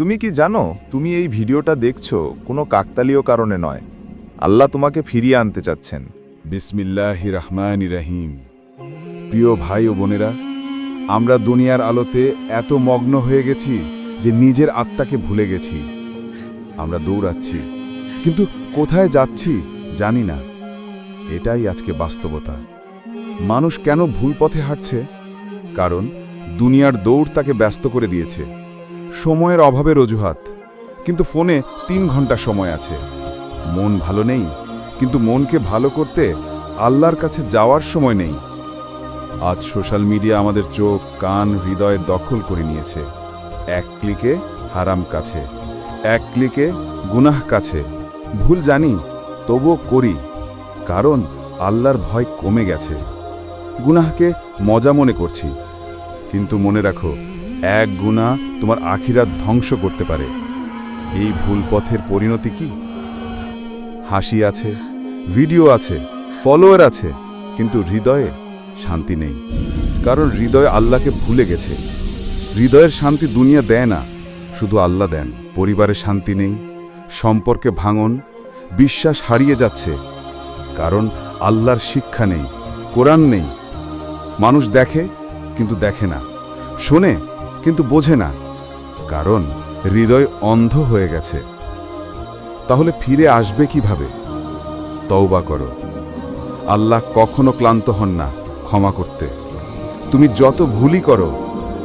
তুমি কি জানো, তুমি এই ভিডিওটা দেখছ কোনো কাকতালীয় কারণে নয়। আল্লাহ তোমাকে ফিরিয়ে আনতে চাচ্ছেন। বিসমিল্লাহ রহমান রাহিম। প্রিয় ভাই ও বোনেরা, আমরা দুনিয়ার আলোতে এত মগ্ন হয়ে গেছি যে নিজের আত্মাকে ভুলে গেছি। আমরা দৌড়াচ্ছি, কিন্তু কোথায় যাচ্ছি জানি না। এটাই আজকে বাস্তবতা। মানুষ কেন ভুল পথে হাঁটছে? কারণ দুনিয়ার দৌড় তাকে ব্যস্ত করে দিয়েছে। সময়ের অভাবের অজুহাত। কিন্তু ফোনে তিন ঘণ্টা সময় আছে। মন ভালো নেই, কিন্তু মনকে ভালো করতে আল্লাহর কাছে যাওয়ার সময় নেই। আজ সোশ্যাল মিডিয়া আমাদের চোখ, কান, হৃদয় দখল করে নিয়েছে। এক ক্লিকে হারাম কাছে, এক ক্লিকে গুনাহ কাছে। ভুল জানি, তবুও করি, কারণ আল্লাহর ভয় কমে গেছে। গুনাহকে মজা মনে করছি, কিন্তু মনে রাখো এক গুণা তোমার আখিরাত ধ্বংস করতে পারে। এই ভুল পথের পরিণতি কি? হাসি আছে, ভিডিও আছে ফলোয়ার আছে, কিন্তু হৃদয়ে শান্তি নেই। কারণ হৃদয় আল্লাহকে ভুলে গেছে। হৃদয়ের শান্তি দুনিয়া দেয় না, শুধু আল্লাহ দেন। পরিবারে শান্তি নেই, সম্পর্কে ভাঙন, বিশ্বাস হারিয়ে যাচ্ছে। কারণ আল্লাহর শিক্ষা নেই, কোরআন নেই। মানুষ দেখে, কিন্তু দেখে না। শোনে কিন্তু বোঝে না, কারণ হৃদয় অন্ধ হয়ে গেছে। তাহলে ফিরে আসবে কীভাবে? তওবা করো। আল্লাহ কখনো ক্লান্ত হন না ক্ষমা করতে। তুমি যত ভুলই করো,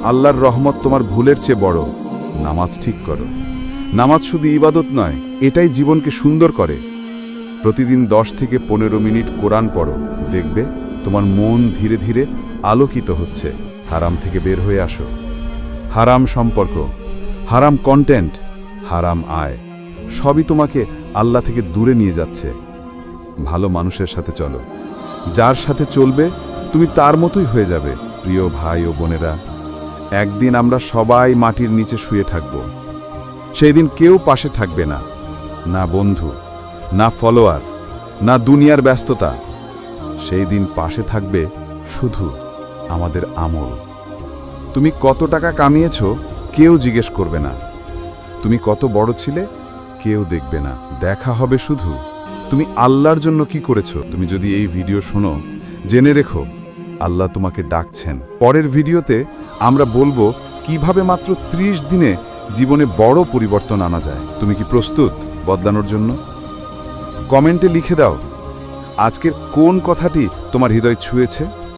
আল্লাহর রহমত তোমার ভুলের চেয়ে বড়। নামাজ ঠিক করো। নামাজ শুধু ইবাদত নয়, এটাই জীবনকে সুন্দর করে। প্রতিদিন দশ থেকে পনেরো মিনিট কোরআন পড়ো। দেখবে তোমার মন ধীরে ধীরে আলোকিত হচ্ছে। হারাম থেকে বের হয়ে আসো। হারাম সম্পর্ক, হারাম কন্টেন্ট হারাম আয়, সবই তোমাকে আল্লাহ থেকে দূরে নিয়ে যাচ্ছে। ভালো মানুষের সাথে চলো। যার সাথে চলবে, তুমি তার মতোই হয়ে যাবে, প্রিয় ভাই ও বোনেরা। একদিন আমরা সবাই মাটির নিচে শুয়ে থাকব। সেই দিন কেউ পাশে থাকবে না না বন্ধু, না ফলোয়ার না দুনিয়ার ব্যস্ততা। সেই দিন পাশে থাকবে শুধু আমাদের আমল। তুমি কত টাকা কামিয়েছ, কেউ জিজ্ঞেস করবে না। তুমি কত বড় ছিলে, কেউ দেখবে না। দেখা হবে শুধু। তুমি আল্লাহর জন্য কি করেছ? তুমি যদি এই ভিডিও শোনো, জেনে রেখো, আল্লাহ তোমাকে ডাকছেন। পরের ভিডিওতে আমরা বলব কীভাবে মাত্র ৩০ দিনে জীবনে বড় পরিবর্তন আনা যায়। তুমি কি প্রস্তুত বদলানোর জন্য? কমেন্টে লিখে দাও, আজকের কোন কথাটি তোমার হৃদয় ছুঁয়েছে?